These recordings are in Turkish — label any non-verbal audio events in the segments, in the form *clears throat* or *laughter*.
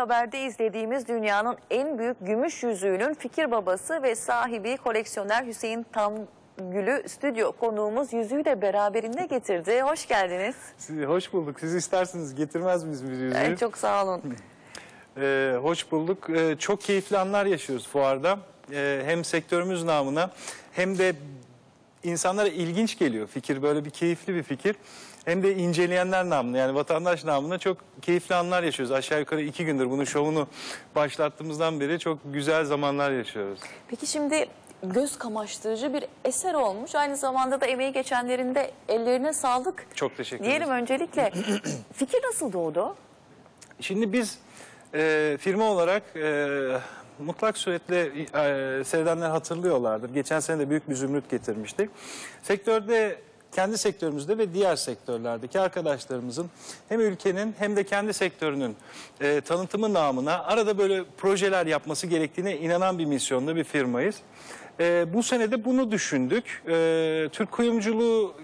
Haberde izlediğimiz dünyanın en büyük gümüş yüzüğünün fikir babası ve sahibi koleksiyoner Hüseyin Tamgül'ü stüdyo konuğumuz yüzüğü de beraberinde getirdi. Hoş geldiniz. Siz, hoş bulduk. Siz isterseniz getirmez miyiz bir yüzüğü? Ay, çok sağ olun. *laughs* Ee, hoş bulduk. Ee, çok keyifli anlar yaşıyoruz fuarda. Ee, hem sektörümüz namına hem de insanlara ilginç geliyor fikir. Böyle bir keyifli bir fikir. Hem de inceleyenler namına yani vatandaş namına çok keyifli anlar yaşıyoruz. Aşağı yukarı iki gündür bunu şovunu başlattığımızdan beri çok güzel zamanlar yaşıyoruz. Peki şimdi göz kamaştırıcı bir eser olmuş. Aynı zamanda da emeği geçenlerin de ellerine sağlık. Çok teşekkür Diyelim ederim. öncelikle. *clears throat* Fikir nasıl doğdu? Şimdi biz e, firma olarak e, mutlak suretle e, seyredenler hatırlıyorlardır. Geçen sene de büyük bir zümrüt getirmiştik. Sektörde kendi sektörümüzde ve diğer sektörlerdeki arkadaşlarımızın hem ülkenin hem de kendi sektörünün e, tanıtımı namına arada böyle projeler yapması gerektiğine inanan bir misyonda bir firmayız. E, bu sene de bunu düşündük. E, Türk kuyumculuğu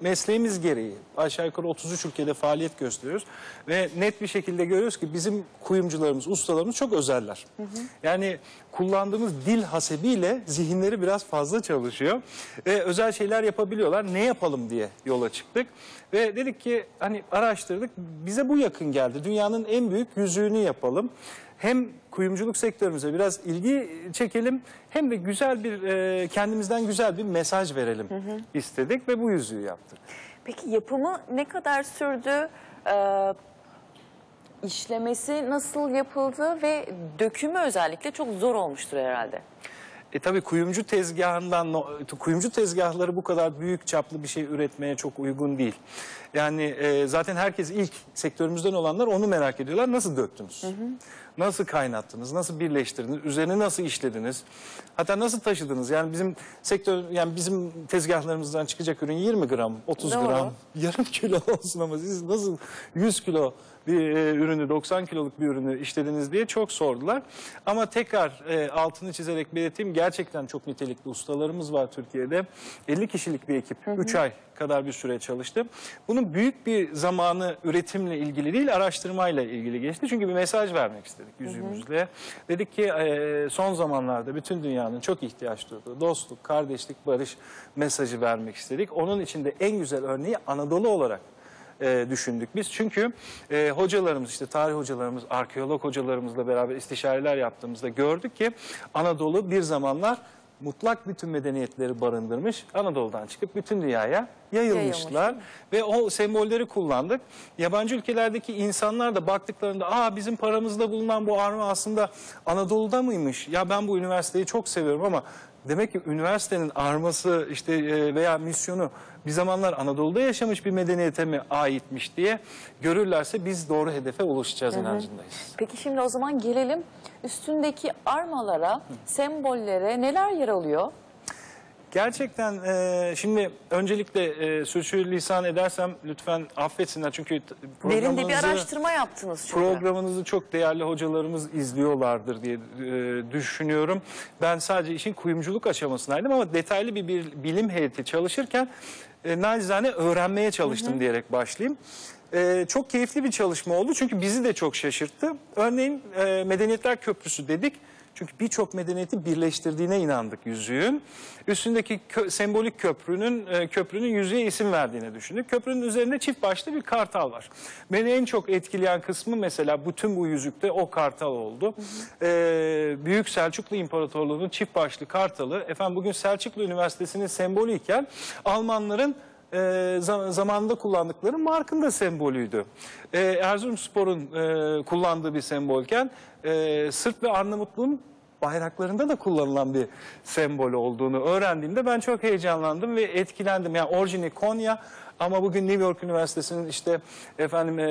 mesleğimiz gereği aşağı yukarı 33 ülkede faaliyet gösteriyoruz ve net bir şekilde görüyoruz ki bizim kuyumcularımız, ustalarımız çok özeller. Yani kullandığımız dil hasebiyle zihinleri biraz fazla çalışıyor ve özel şeyler yapabiliyorlar. Ne yapalım diye yola çıktık ve dedik ki hani araştırdık bize bu yakın geldi. Dünyanın en büyük yüzüğünü yapalım. Hem kuyumculuk sektörümüze biraz ilgi çekelim hem de güzel bir e, kendimizden güzel bir mesaj verelim istedik ve bu yüzüğü yaptık. Peki yapımı ne kadar sürdü? Ee, işlemesi nasıl yapıldı ve dökümü özellikle çok zor olmuştur herhalde. E tabii kuyumcu tezgahından no- kuyumcu tezgahları bu kadar büyük çaplı bir şey üretmeye çok uygun değil. Yani e, zaten herkes ilk sektörümüzden olanlar onu merak ediyorlar. Nasıl döktünüz? Nasıl kaynattınız? Nasıl birleştirdiniz? Üzerine nasıl işlediniz? Hatta nasıl taşıdınız? Yani bizim sektör yani bizim tezgahlarımızdan çıkacak ürün 20 gram, 30 Doğru. gram, *laughs* yarım kilo olsun ama siz nasıl 100 kilo bir e, ürünü 90 kiloluk bir ürünü işlediniz diye çok sordular. Ama tekrar e, altını çizerek belirteyim gerçekten çok nitelikli ustalarımız var Türkiye'de. 50 kişilik bir ekip 3 ay kadar bir süre çalıştı. Bunun büyük bir zamanı üretimle ilgili değil araştırmayla ilgili geçti. Çünkü bir mesaj vermek istedik yüzümüzle. Dedik ki e, son zamanlarda bütün dünyanın çok ihtiyaç duyduğu dostluk, kardeşlik, barış mesajı vermek istedik. Onun içinde en güzel örneği Anadolu olarak e, düşündük biz. Çünkü e, hocalarımız işte tarih hocalarımız, arkeolog hocalarımızla beraber istişareler yaptığımızda gördük ki Anadolu bir zamanlar mutlak bütün medeniyetleri barındırmış. Anadolu'dan çıkıp bütün dünyaya yayılmışlar ve o sembolleri kullandık. Yabancı ülkelerdeki insanlar da baktıklarında aa bizim paramızda bulunan bu arma aslında Anadolu'da mıymış? Ya ben bu üniversiteyi çok seviyorum ama Demek ki üniversitenin arması işte e, veya misyonu bir zamanlar Anadolu'da yaşamış bir medeniyete mi aitmiş diye görürlerse biz doğru hedefe ulaşacağız inancındayız. Peki şimdi o zaman gelelim üstündeki armalara, sembollere neler yer alıyor? Gerçekten e, şimdi öncelikle e, sürçülisan edersem lütfen affetsinler çünkü Derinde bir araştırma yaptınız çünkü. Programınızı çok değerli hocalarımız izliyorlardır diye e, düşünüyorum. Ben sadece işin kuyumculuk aşamasındaydım ama detaylı bir, bir bilim heyeti çalışırken e, nacizane öğrenmeye çalıştım diyerek başlayayım. E, çok keyifli bir çalışma oldu çünkü bizi de çok şaşırttı. Örneğin e, Medeniyetler Köprüsü dedik. Çünkü birçok medeniyeti birleştirdiğine inandık yüzüğün. Üstündeki kö- sembolik köprünün e, köprünün yüzüğe isim verdiğini düşündük. Köprünün üzerinde çift başlı bir kartal var. Beni en çok etkileyen kısmı mesela bütün bu yüzükte o kartal oldu. E, Büyük Selçuklu İmparatorluğu'nun çift başlı kartalı efendim bugün Selçuklu Üniversitesi'nin sembolü iken Almanların e, zam- zamanında kullandıkları markın da sembolüydü. E, Erzurumspor'un e, kullandığı bir sembolken e, Sırt ve Arnavutluğun bayraklarında da kullanılan bir sembol olduğunu öğrendiğimde ben çok heyecanlandım ve etkilendim. Yani orijini Konya ama bugün New York Üniversitesi'nin işte efendim e,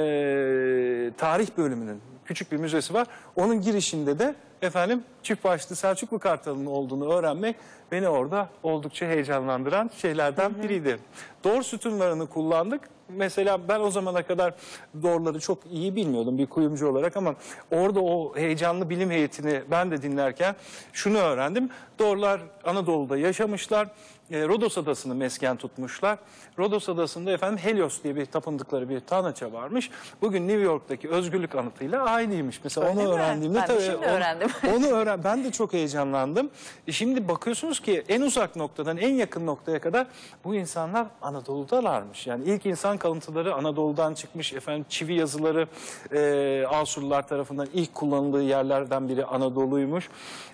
tarih bölümünün küçük bir müzesi var. Onun girişinde de efendim çift başlı Selçuklu Kartalı'nın olduğunu öğrenmek beni orada oldukça heyecanlandıran şeylerden biriydi. Doğru sütunlarını kullandık. mesela ben o zamana kadar doğruları çok iyi bilmiyordum bir kuyumcu olarak ama orada o heyecanlı bilim heyetini ben de dinlerken şunu öğrendim. Doğrular Anadolu'da yaşamışlar. E, Rodos Adası'nı mesken tutmuşlar. Rodos Adası'nda efendim Helios diye bir tapındıkları bir tanrıça varmış. Bugün New York'taki özgürlük anıtıyla aynıymış. Mesela Öyle onu mi? öğrendiğimde Ben tabii şimdi onu- öğrendim. *laughs* onu öğren. Ben de çok heyecanlandım. E şimdi bakıyorsunuz ki en uzak noktadan en yakın noktaya kadar bu insanlar Anadolu'dalarmış. Yani ilk insan kalıntıları Anadolu'dan çıkmış. Efendim çivi yazıları e, Asurlular tarafından ilk kullanıldığı yerlerden biri Anadolu'ymuş.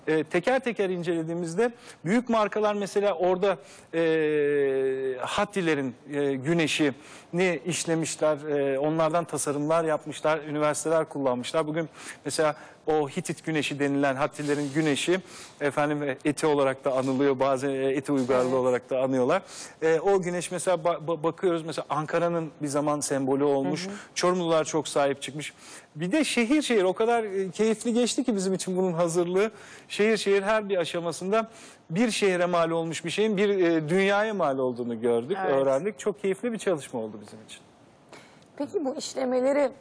E, teker teker incelediğimizde büyük markalar mesela orada e, Hattilerin e, güneşini işlemişler. E, onlardan tasarımlar yapmışlar. Üniversiteler kullanmışlar. Bugün mesela o Hitit güneşi denilen Hattilerin güneşi efendim e, eti olarak da anılıyor. Bazen e, eti uygarlığı olarak da anıyorlar. E, o güneş mesela ba- ba- bakıyoruz mesela Ankara'nın bir zaman sembolü olmuş. Çorumlular çok sahip çıkmış. Bir de şehir şehir o kadar e, keyifli geçti ki bizim için bunun hazırlığı. Şehir şehir her bir aşamasında bir şehre mal olmuş bir şeyin bir e, dünyaya mal olduğunu gördük, Evet. öğrendik. Çok keyifli bir çalışma oldu bizim için. Peki bu işlemeleri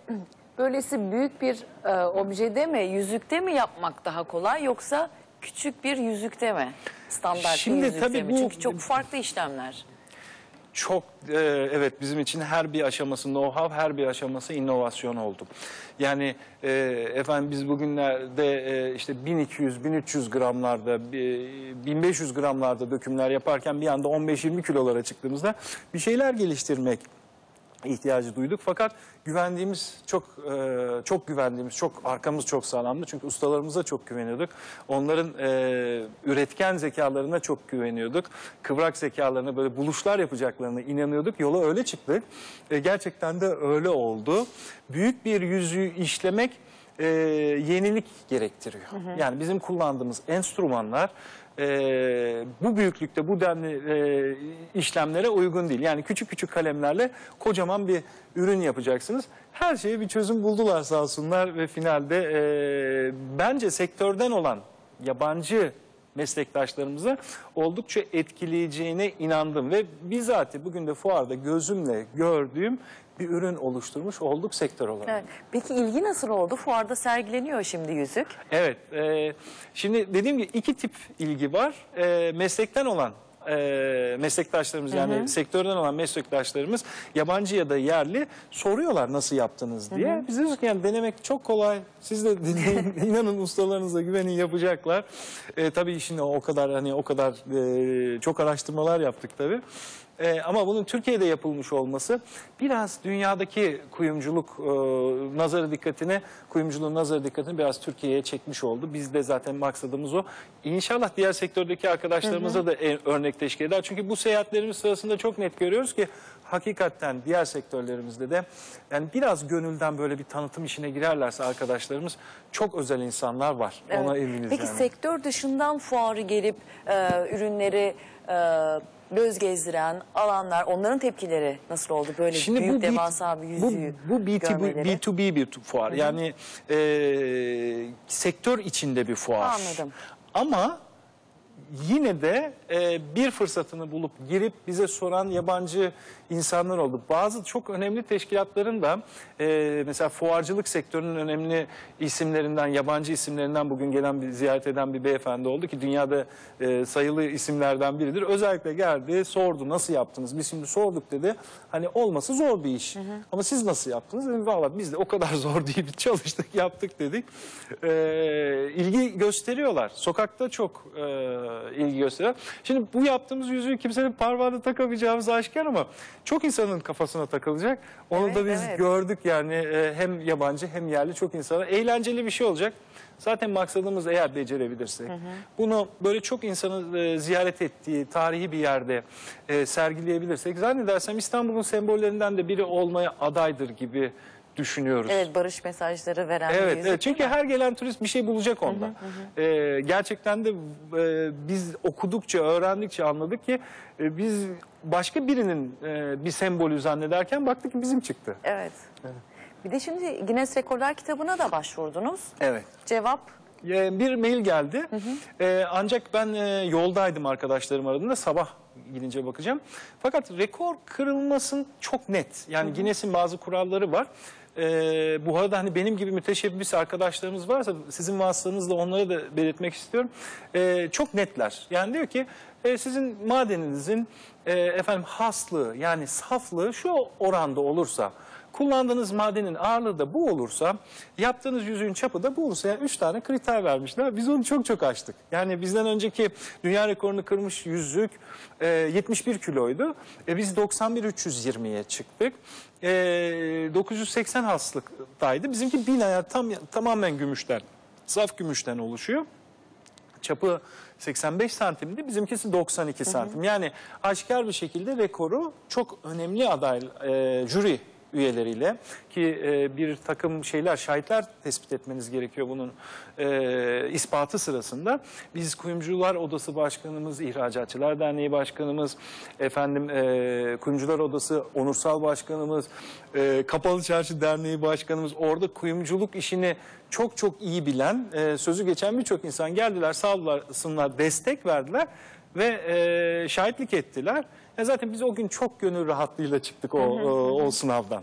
böylesi büyük bir e, objede mi, yüzükte mi yapmak daha kolay yoksa küçük bir yüzükte mi? Standart Şimdi bir yüzükte tabii mi? bu- Çünkü çok farklı işlemler. Çok e, evet bizim için her bir aşaması know-how, her bir aşaması inovasyon oldu. Yani e, efendim biz bugünlerde e, işte 1200-1300 gramlarda, e, 1500 gramlarda dökümler yaparken bir anda 15-20 kilolara çıktığımızda bir şeyler geliştirmek ihtiyacı duyduk. Fakat güvendiğimiz çok e, çok güvendiğimiz çok arkamız çok sağlamdı. Çünkü ustalarımıza çok güveniyorduk. Onların e, üretken zekalarına çok güveniyorduk. Kıvrak zekalarına böyle buluşlar yapacaklarına inanıyorduk. Yola öyle çıktık. E, gerçekten de öyle oldu. Büyük bir yüzüğü işlemek e, yenilik gerektiriyor. Yani bizim kullandığımız enstrümanlar e, bu büyüklükte bu denli e, işlemlere uygun değil. Yani küçük küçük kalemlerle kocaman bir ürün yapacaksınız. Her şeye bir çözüm buldular sağ olsunlar ve finalde e, bence sektörden olan yabancı meslektaşlarımıza oldukça etkileyeceğine inandım ve bizatihi bugün de fuarda gözümle gördüğüm bir ürün oluşturmuş olduk sektör olarak. Evet. Peki ilgi nasıl oldu? Fuarda sergileniyor şimdi yüzük. Evet. e, şimdi dediğim gibi iki tip ilgi var. E, meslekten olan e, meslektaşlarımız yani sektörden olan meslektaşlarımız yabancı ya da yerli soruyorlar nasıl yaptınız diye. Biz diyoruz ki yani denemek çok kolay. Siz de deneyin. *laughs* inanın ustalarınıza güvenin yapacaklar. E, tabii işin o kadar hani o kadar e, çok araştırmalar yaptık tabii. Ee, ama bunun Türkiye'de yapılmış olması biraz dünyadaki kuyumculuk e, nazarı dikkatini, kuyumculuğun nazarı dikkatini biraz Türkiye'ye çekmiş oldu. Biz de zaten maksadımız o. İnşallah diğer sektördeki arkadaşlarımıza da en- örnek teşkil eder. Çünkü bu seyahatlerimiz sırasında çok net görüyoruz ki hakikaten diğer sektörlerimizde de yani biraz gönülden böyle bir tanıtım işine girerlerse arkadaşlarımız çok özel insanlar var. Ona Evet. eminiz Peki yani. sektör dışından fuarı gelip e, ürünleri e, göz gezdiren alanlar, onların tepkileri nasıl oldu? Böyle büyük B- devasa bir yüzüğü bu, bu B2B, görmeleri. B2B bir fuar. Yani e, sektör içinde bir fuar. Anladım. Ama yine de e, bir fırsatını bulup girip bize soran yabancı insanlar oldu. Bazı çok önemli teşkilatların da e, mesela fuarcılık sektörünün önemli isimlerinden, yabancı isimlerinden bugün gelen bir ziyaret eden bir beyefendi oldu ki dünyada e, sayılı isimlerden biridir. Özellikle geldi, sordu nasıl yaptınız? Biz şimdi sorduk dedi. Hani olması zor bir iş. Ama siz nasıl yaptınız? Dedim, Valla biz de o kadar *laughs* zor değil çalıştık, yaptık dedik. E, ilgi gösteriyorlar. Sokakta çok e, ilgi gösteriyor. Şimdi bu yaptığımız yüzüğü kimsenin parmağına takamayacağımız aşikar ama çok insanın kafasına takılacak. Onu Evet, da biz evet. gördük yani e, hem yabancı hem yerli çok insana. Eğlenceli bir şey olacak. Zaten maksadımız eğer becerebilirsek. Bunu böyle çok insanı e, ziyaret ettiği tarihi bir yerde e, sergileyebilirsek zannedersem İstanbul'un sembollerinden de biri olmaya adaydır gibi düşünüyoruz. Evet barış mesajları veren Evet, evet. çünkü her gelen turist bir şey bulacak onda. Ee, gerçekten de e, biz okudukça, öğrendikçe anladık ki e, biz başka birinin e, bir sembolü zannederken baktık ki bizim çıktı. Evet. Bir de şimdi Guinness Rekorlar kitabına da başvurdunuz. Evet. Cevap bir mail geldi. E, ancak ben e, yoldaydım arkadaşlarım aradığında sabah gidince bakacağım. Fakat rekor kırılmasın çok net. Yani Guinness'in bazı kuralları var. Ee, bu arada hani benim gibi müteşebbis arkadaşlarımız varsa sizin vasıtanızla onları da belirtmek istiyorum. Ee, çok netler. Yani diyor ki e, sizin madeninizin e, efendim haslığı yani saflığı şu oranda olursa kullandığınız madenin ağırlığı da bu olursa yaptığınız yüzüğün çapı da bu olursa yani üç tane kriter vermişler. Biz onu çok çok aştık. Yani bizden önceki dünya rekorunu kırmış yüzük e, 71 kiloydu. E, biz 91-320'ye çıktık. E, 980 haslıktaydı. Bizimki 1000 ayar tam, tamamen gümüşten. Saf gümüşten oluşuyor. Çapı 85 santimdi. Bizimkisi 92 santim. Yani aşikar bir şekilde rekoru çok önemli aday e, jüri üyeleriyle ki e, bir takım şeyler şahitler tespit etmeniz gerekiyor bunun e, ispatı sırasında. Biz Kuyumcular Odası Başkanımız, İhracatçılar Derneği Başkanımız, efendim e, Kuyumcular Odası Onursal Başkanımız, e, Kapalı Çarşı Derneği Başkanımız orada kuyumculuk işini çok çok iyi bilen, e, sözü geçen birçok insan geldiler, sağ destek verdiler ve e, şahitlik ettiler. Ya zaten biz o gün çok gönül rahatlığıyla çıktık o, o, o sınavdan.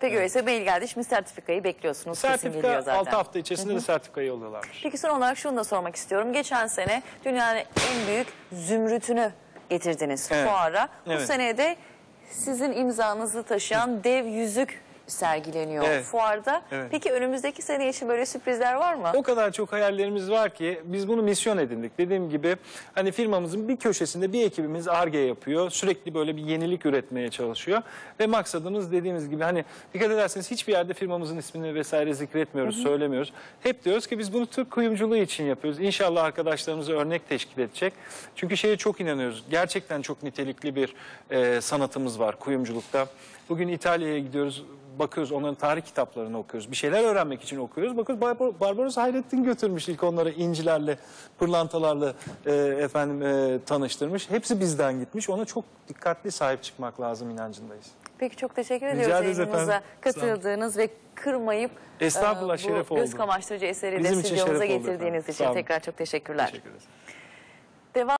Peki öyleyse mail geldi. Şimdi sertifikayı bekliyorsunuz. Kesin geliyor Sertifika zaten. 6 hafta içerisinde de sertifikayı yolluyorlarmış. Peki son olarak şunu da sormak istiyorum. Geçen sene dünyanın en büyük zümrütünü getirdiniz Evet. fuara. Bu Evet. sene de sizin imzanızı taşıyan dev yüzük sergileniyor Evet. fuarda. Evet. Peki önümüzdeki sene için böyle sürprizler var mı? O kadar çok hayallerimiz var ki biz bunu misyon edindik. Dediğim gibi hani firmamızın bir köşesinde bir ekibimiz ARGE yapıyor. Sürekli böyle bir yenilik üretmeye çalışıyor. Ve maksadımız dediğimiz gibi hani dikkat ederseniz hiçbir yerde firmamızın ismini vesaire zikretmiyoruz, söylemiyoruz. Hep diyoruz ki biz bunu Türk kuyumculuğu için yapıyoruz. İnşallah arkadaşlarımıza örnek teşkil edecek. Çünkü şeye çok inanıyoruz. Gerçekten çok nitelikli bir e, sanatımız var kuyumculukta. Bugün İtalya'ya gidiyoruz bakıyoruz onların tarih kitaplarını okuyoruz. Bir şeyler öğrenmek için okuyoruz. Bakıyoruz Barbar- Barbaros Hayrettin götürmüş ilk onları incilerle, pırlantalarla e, efendim e, tanıştırmış. Hepsi bizden gitmiş. Ona çok dikkatli sahip çıkmak lazım inancındayız. Peki çok teşekkür Rica ediyoruz yayınımıza katıldığınız ve kırmayıp Estağfurullah, e, şeref bu göz oldu. kamaştırıcı eseri Bizim de stüdyomuza şeref getirdiğiniz için tekrar çok teşekkürler. Teşekkür ederiz. Devam